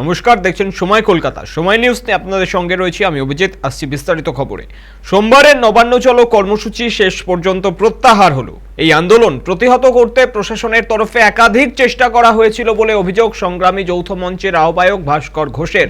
নমস্কার, দেখছেন সময় কলকাতা। সময় নিউজ নিয়ে আপনাদের সঙ্গে রয়েছি আমি অভিজিৎ, আসছি বিস্তারিত খবরে। সোমবারের নবান্ন চলো কর্মসূচি শেষ পর্যন্ত প্রত্যাহার হলো। এই আন্দোলন প্রতিহত করতে প্রশাসনের তরফে একাধিক চেষ্টা করা হয়েছিল বলে অভিযোগ সংগ্রামী যৌথ মঞ্চের আহ্বায়ক ভাস্কর ঘোষের।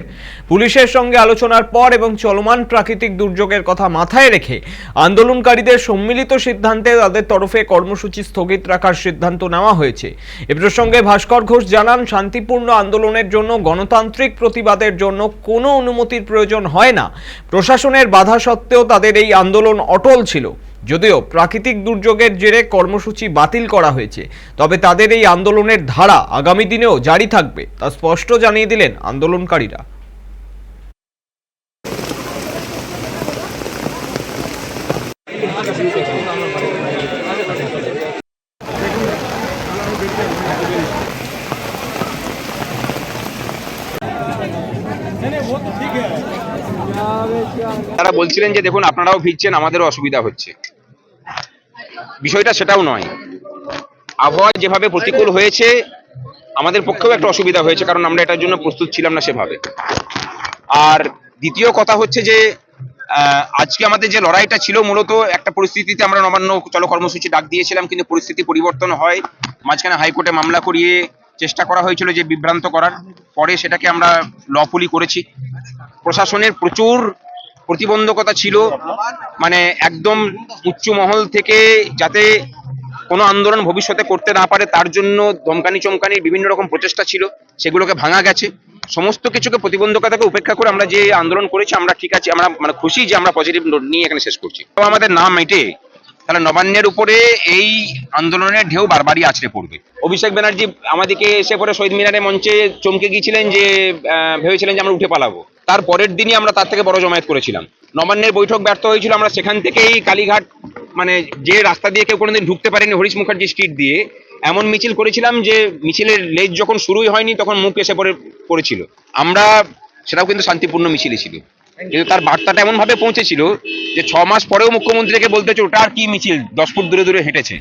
পুলিশের সঙ্গে আলোচনার পর এবং চলমান প্রাকৃতিক দুর্যোগের কথা মাথায় রেখে আন্দোলনকারীদের সম্মিলিত সিদ্ধান্তে তাদের তরফে কর্মসূচি স্থগিত রাখার সিদ্ধান্ত নেওয়া হয়েছে। এ প্রসঙ্গে ভাস্কর ঘোষ জানান, শান্তিপূর্ণ আন্দোলনের জন্য গণতান্ত্রিক প্রতিবাদের জন্য কোনো অনুমতির প্রয়োজন হয় না। প্রশাসনের বাধা সত্ত্বেও তাদের এই আন্দোলন অটল ছিল। যদিও প্রাকৃতিক দুর্যোগের জেরে কর্মসূচি বাতিল করা হয়েছে, তবে তাদের এই আন্দোলনের ধারা আগামী দিনেও জারি থাকবে, তা স্পষ্ট জানিয়ে দিলেন আন্দোলনকারীরা। তারা বলছিলেন যে, দেখুন, আপনারাও ভিজছেন আমাদেরও অসুবিধা হচ্ছে। বিষয়টা সেটাও নয়। আবহাওয়া যেভাবে প্রতিকূল হয়েছে, আমাদের পক্ষেও একটা অসুবিধা হয়েছে, কারণ আমরা এটার জন্য প্রস্তুত ছিলাম না সেভাবে। আর দ্বিতীয় কথা হচ্ছে যে আজকে আমাদের যে লড়াইটা ছিল, মূলত একটা পরিস্থিতিতে আমরা নবান্ন চলো কর্মসূচি ডাক দিয়েছিলাম, কিন্তু পরিস্থিতি পরিবর্তন হয়। মাঝখানে হাইকোর্টে মামলা করিয়ে চেষ্টা করা হয়েছিল যে বিভ্রান্ত করার। পরে সেটাকে আমরা লফুলি করেছি। প্রশাসনের প্রচুর প্রতিবন্ধকতা ছিল। মানে একদম উচ্চ মহল থেকে যাতে কোনো আন্দোলন ভবিষ্যতে করতে না পারে, তার জন্য দমকানি চমকানি বিভিন্ন রকম প্রচেষ্টা ছিল, সেগুলোকে ভাঙা গেছে। সমস্ত কিছুকে প্রতিবন্ধকতাকে উপেক্ষা করে আমরা যে আন্দোলন করেছি, আমরা ঠিক আছে, আমরা মানে খুশি যে আমরা পজিটিভ নোট নিয়ে এখানে শেষ করছি। তো আমাদের নাম মেটে তাহলে নবান্নের উপরে এই আন্দোলনের ঢেউ বারবারই আছড়ে পড়বে। অভিষেক ব্যানার্জি আমাদেরকে এসে পরে শহীদ মিনারের মঞ্চে চমকে গিয়েছিলেন যে ভেবেছিলেন যে আমরা উঠে পালাবো। তার পরের দিনই আমরা তার থেকে বড় জমায়েত করেছিলাম। নবান্নের বৈঠক ব্যর্থ হয়েছিল, আমরা সেখান থেকেই কালীঘাট মানে যে রাস্তা দিয়ে কেউ কোনোদিন ঢুকতে পারেনি হরিশ মুখার্জি স্ট্রিট দিয়ে, এমন মিছিল করেছিলাম যে মিছিলের লেজ যখন শুরুই হয়নি তখন মুখ এসে পড়ে, পড়েছিল। আমরা, সেটাও কিন্তু শান্তিপূর্ণ মিছিলই ছিল। কিন্তু তার বার্তাটা এমন ভাবে পৌঁছেছিল যে ছ মাস পরেও মুখ্যমন্ত্রীকে বলতে হচ্ছে, ওটা আর কি মিছিল? দশ ফুট দূরে দূরে হেঁটেছে।